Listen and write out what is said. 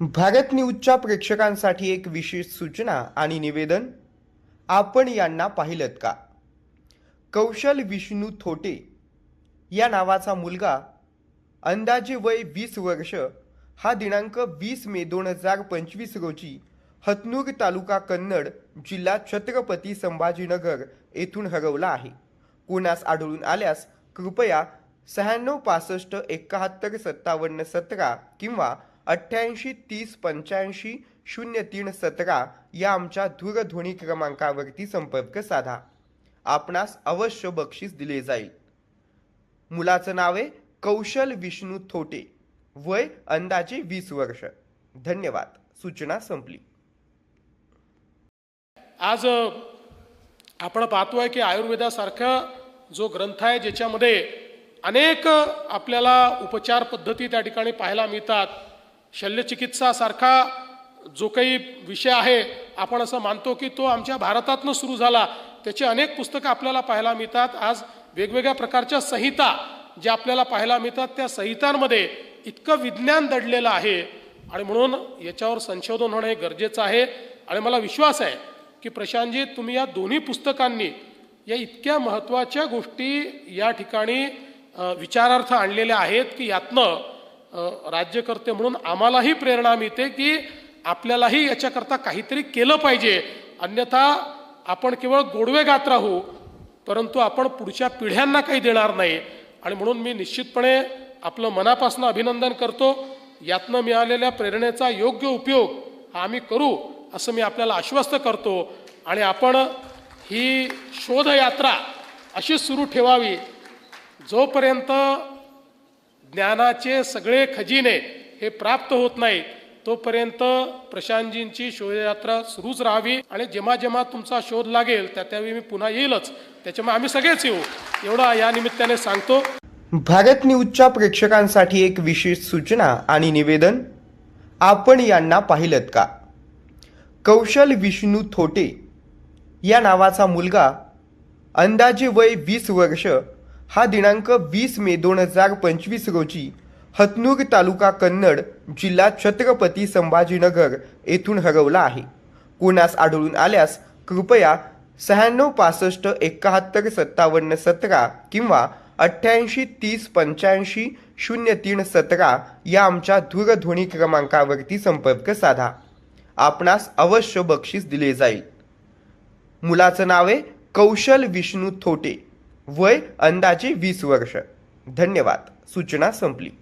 भारत न्यूजच्या प्रेक्षकांसाठी एक विशेष सूचना आणि निवेदन? आपण यांना पाहिलं का? कौशल विष्णू थोटे या नावाचा मुलगा अंदाजे वय वीस वर्ष हा दिनांक वीस मे दोन हजार पंचवीस रोजी हतनूर तालुका कन्नड जिल्हा छत्रपती संभाजीनगर येथून हरवला आहे. कोणास आढळून आल्यास कृपया शहाण्णव पासष्ट एकाहत्तर सत्तावन्न सतरा किंवा अठ्ठ्याऐंशी तीस पंच्याऐंशी शून्य तीन सतरा या आमच्या दूरध्वनी क्रमांकावरती संपर्क साधा. आपणास अवश्य बक्षीस दिले जाईल. मुलाचं नाव आहे कौशल विष्णू थोटे. वय अंदाजे वीस वर्ष. धन्यवाद. सूचना संपली. आज आपण पाहतोय की आयुर्वेदासारखा जो ग्रंथ आहे ज्याच्यामध्ये अनेक आपल्याला उपचार पद्धती त्या ठिकाणी पाहायला मिळतात. शल्यचिकित्सासारखा जो काही विषय आहे आपण असं मानतो की तो आमच्या भारतातनं सुरू झाला. त्याची अनेक पुस्तकं आपल्याला पाहायला मिळतात. आज वेगवेगळ्या प्रकारच्या संहिता ज्या आपल्याला पाहायला मिळतात त्या संहितांमध्ये इतकं विज्ञान दडलेलं आहे. आणि म्हणून याच्यावर संशोधन होणं हे गरजेचं आहे. आणि मला विश्वास आहे की प्रशांतजी तुम्ही या दोन्ही पुस्तकांनी या इतक्या महत्त्वाच्या गोष्टी या ठिकाणी विचारार्थ आणलेल्या आहेत की यातनं राज्यकर्ते म्हणून आम्हालाही प्रेरणा मिळते की आपल्यालाही याच्याकरता काहीतरी केलं पाहिजे. अन्यथा आपण केवळ गोडवे गात राहू परंतु आपण पुढच्या पिढ्यांना काही देणार नाही. आणि म्हणून मी निश्चितपणे आपलं मनापासून अभिनंदन करतो. यातनं मिळालेल्या प्रेरणेचा योग्य उपयोग हा आम्ही करू असं मी आपल्याला आश्वस्त करतो. आणि आपण ही शोधयात्रा अशीच सुरू ठेवावी जोपर्यंत ज्ञानाचे सगळे खजिने हे प्राप्त होत नाही तोपर्यंत प्रशांतजींची शोधयात्रा सुरूच राहावी आणि जेव्हा जेव्हा तुमचा शोध लागेल त्या त्यावेळी मी पुन्हा येईलच. त्याच्यामुळे आम्ही सगळेच येऊ. एवढा या निमित्ताने सांगतो. भारत न्यूजच्या प्रेक्षकांसाठी एक विशेष सूचना आणि निवेदन. आपण यांना पाहिलं का? कौशल विष्णू थोटे या नावाचा मुलगा अंदाजे वय वीस वर्ष हा दिनांक वीस मे दोन हजार पंचवीस रोजी हतनूर तालुका कन्नड जिल्हा छत्रपती संभाजीनगर येथून हरवला आहे. कोणास आढळून आल्यास कृपया शहाण्णव पासष्ट एकाहत्तर सत्तावन्न सतरा किंवा अठ्ठ्याऐंशी तीस पंच्याऐंशी शून्य तीन सतरा या आमच्या दूरध्वनी क्रमांकावरती संपर्क साधा. आपणास अवश्य बक्षीस दिले जाईल. मुलाचं नाव आहे कौशल विष्णू थोटे. वय अंदाजे वीस वर्ष. धन्यवाद. सूचना संपली.